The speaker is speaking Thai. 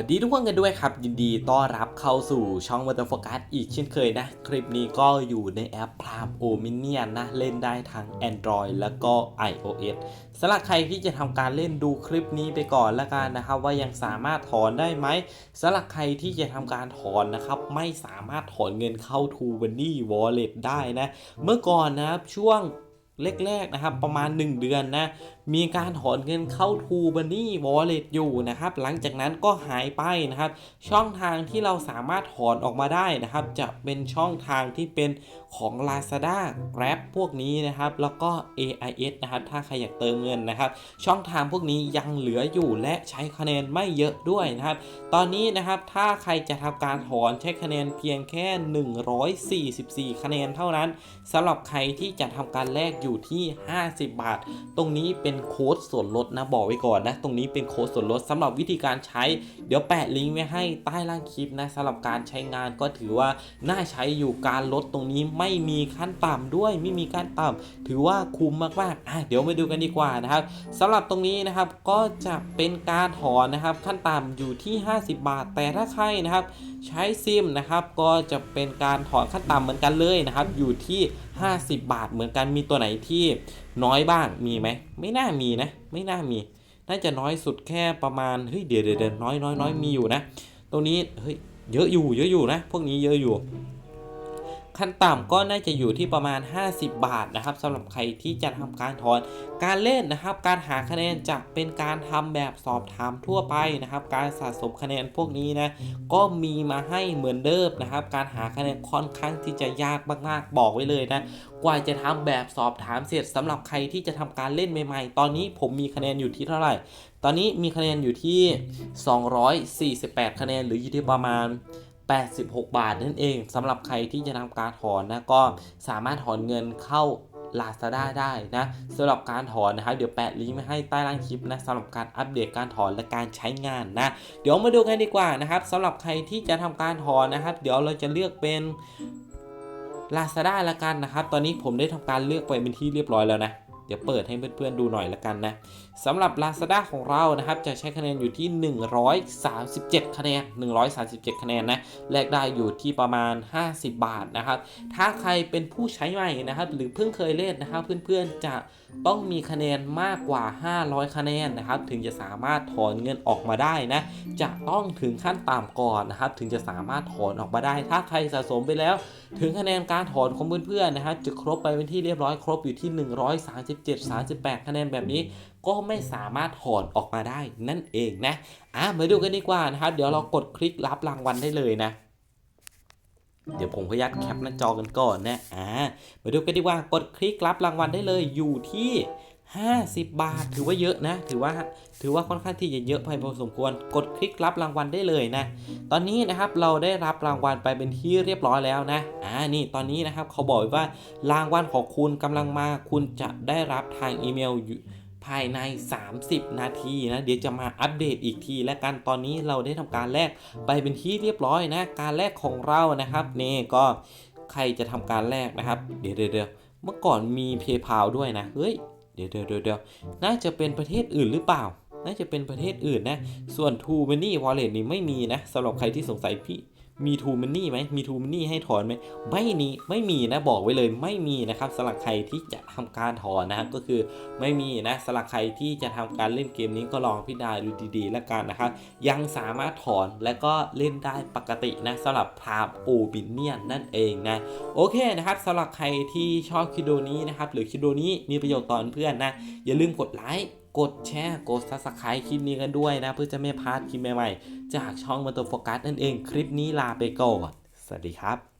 วัสดีทุกคนกันด้วยครับ ยินดีต้อนรับเข้าสู่ช่องวัตโฟกัสอีกเช่นเคยนะ คลิปนี้ก็อยู่ในแอปพรามโอมิเนียนนะ เล่นได้ทั้ง Android แล้วก็ iOS สำหรับใครที่จะทำการเล่นดูคลิปนี้ไปก่อนละกันนะครับ ว่ายังสามารถถอนได้ไหมสำหรับใครที่จะทำการถอนนะครับ ไม่สามารถถอนเงินเข้า t ูบันนี่วอลเล็ตได้นะ เมื่อก่อนนะครับช่วงแรกๆนะครับประมาณ 1 เดือนนะ มีการถอนเงินเข้า t ูบันนี่วอลเล็ตอยู่นะครับ หลังจากนั้นก็หายไปนะครับ ช่องทางที่เราสามารถถอนออกมาได้นะครับ จะเป็นช่องทางที่เป็นของ Lazada Grab พวกนี้นะครับ แล้วก็ AIS นะครับ ถ้าใครอยากเติมเงินนะครับ ช่องทางพวกนี้ยังเหลืออยู่และใช้คะแนนไม่เยอะด้วยนะครับ ตอนนี้นะครับถ้าใครจะทำการถอนใช้คะแนนเพียงแค่ 144 คะแนนเท่านั้นสำหรับใครที่จะทำการแลกอยู่ที่ 50 บาท ตรงนี้เป็นโค้ดส่วนลดนะบอกไว้ก่อนนะ ตรงนี้เป็นโค้ดส่วนลดสำหรับวิธีการใช้ เดี๋ยวแปะลิงก์ไว้ให้ใต้ล่างคลิปนะสำหรับการใช้งานก็ถือว่าน่าใช้อยู่การลดตรงนี้ไม่มีขั้นต่ำด้วยไม่มีขั้นต่ำถือว่าคุ้มมากๆอะเดี๋ยวมาดูกันดีกว่านะครับสำหรับตรงนี้นะครับก็จะเป็นการถอนนะครับขั้นต่ำอยู่ที่ 50 บาท แต่ถ้าใครนะครับ ใช้ซิมนะครับก็จะเป็นการถอนขั้นต่ำเหมือนกันเลยนะครับ อยู่ที่ 50 บาทเหมือนกันมีตัวไหนที่น้อยบ้างมีไหมไม่น่ามีนะ ไม่น่ามี น่าจะน้อยสุดแค่ประมาณเฮ้ยเดี๋ยวเดี๋ยวเดี๋ยวน้อยน้อยน้อยมีอยู่นะ ตรงนี้เฮ้ยเยอะอยู่เยอะอยู่นะ พวกนี้เยอะอยู่ ขั้นต่ำก็น่าจะอยู่ที่ประมาณ 50 บาทนะครับสำหรับใครที่จะทำการถอน การเล่นนะครับ การหาคะแนนจะเป็นการทำแบบสอบถามทั่วไปนะครับ การสะสมคะแนนพวกนี้นะก็มีมาให้เหมือนเดิมนะครับ การหาคะแนนค่อนข้างที่จะยากมากๆบอกไว้เลยนะกว่าจะทำแบบสอบถามเสร็จสำหรับใครที่จะทำการเล่นใหม่ๆ ตอนนี้ผมมีคะแนนอยู่ที่เท่าไหร่ ตอนนี้มีคะแนนอยู่ที่ 248 คะแนนหรืออยู่ที่ประมาณ 86 บาทนั่นเองสำหรับใครที่จะทำการถอนนะก็สามารถถอนเงินเข้า Lazada ได้นะสำหรับการถอนนะครับเดี๋ยวแปะลิงก์ไว้ให้ใต้ล่างคลิปนะสำหรับการอัปเดตการถอนและการใช้งานนะเดี๋ยวมาดูกันดีกว่านะครับสำหรับใครที่จะทำการถอนนะครับ เดี๋ยวเราจะเลือกเป็น Lazada ละกันนะครับ ตอนนี้ผมได้ทำการเลือกไปเป็นที่เรียบร้อยแล้วนะ เดี๋ยวเปิดให้เพื่อนๆดูหน่อยละกันนะสำหรับ Lazada ของเรานะครับ จะใช้คะแนนอยู่ที่ 137 คะแนน 137 คะแนนนะแลกได้อยู่ที่ประมาณ 50 บาทนะครับ ถ้าใครเป็นผู้ใช้ใหม่นะครับ หรือเพิ่งเคยเล่นนะครับ เพื่อนๆจะต้องมีคะแนนมากกว่า 500 คะแนนนะครับ ถึงจะสามารถถอนเงินออกมาได้นะ จะต้องถึงขั้นต่ำก่อนนะครับ ถึงจะสามารถถอนออกมาได้ ถ้าใครสะสมไปแล้ว ถึงคะแนนการถอนของเพื่อนๆนะครับ จะครบไปเป็นที่เรียบร้อยครบอยู่ที่ 137 38 คะแนนแบบนี้ ก็ไม่สามารถถอนออกมาได้นั่นเองนะอะมาดูกันดีกว่านะครับ เดี๋ยวเรากดคลิกรับรางวัลได้เลยนะเดี๋ยวผมขออนุญาตแคปหน้าจอกันก่อนนะ อ่า มาดูกันดีกว่า กดคลิกรับรางวัลได้เลยอยู่ที่ 50 บาท ถือว่าเยอะนะ ถือว่าถือว่าค่อนข้างที่จะเยอะพอสมควร กดคลิกรับรางวัลได้เลยนะ ตอนนี้นะครับเราได้รับรางวัลไปเป็นที่เรียบร้อยแล้วนะ อ่า นี่ตอนนี้นะครับเขาบอกว่ารางวัลของคุณกำลังมา คุณจะได้รับทางอีเมลภายใน 30 นาทีนะ เดี๋ยวจะมาอัปเดตอีกที และกันตอนนี้เราได้ทำการแลกไปเป็นที่เรียบร้อยนะ การแลกของเรานะครับนี่ก็ใครจะทำการแลกนะครับ เดี๋ยวเดี๋ยวเดี๋ยวเมื่อก่อนมี PayPal ด้วยนะ เฮ้ย เดี๋ยวเดี๋ยวเดี๋ยวน่าจะเป็นประเทศอื่นหรือเปล่า น่าจะเป็นประเทศอื่นนะ ส่วน True Money Wallet นี่ไม่มีนะสำหรับใครที่สงสัยพี่ มี True Money ไหมมี True Money ให้ถอนไหมไม่มีไม่มีนะบอกไว้เลยไม่มีนะครับสำหรับใครที่จะทำการถอนนะครับก็คือไม่มีนะสำหรับใครที่จะทำการเล่นเกมนี้ก็ลองพิจารณาดูดีๆ แล้วกันนะครับ ยังสามารถถอนและก็เล่นได้ปกตินะสำหรับพามโอบิเนียนนั่นเองนะโอเคนะครับสำหรับใครที่ชอบคลิปวิดีโอนี้นะครับหรือคลิปวิดีโอนี้มีประโยชน์ต่อเพื่อนนะอย่าลืมกดไลค์ กดแชร์ กด subscribe คลิปนี้กันด้วยนะ เพื่อจะไม่พลาดคลิปใหม่ๆ จากช่องมันตัวโฟกัสนั่นเอง คลิปนี้ลาไปก่อน สวัสดีครับ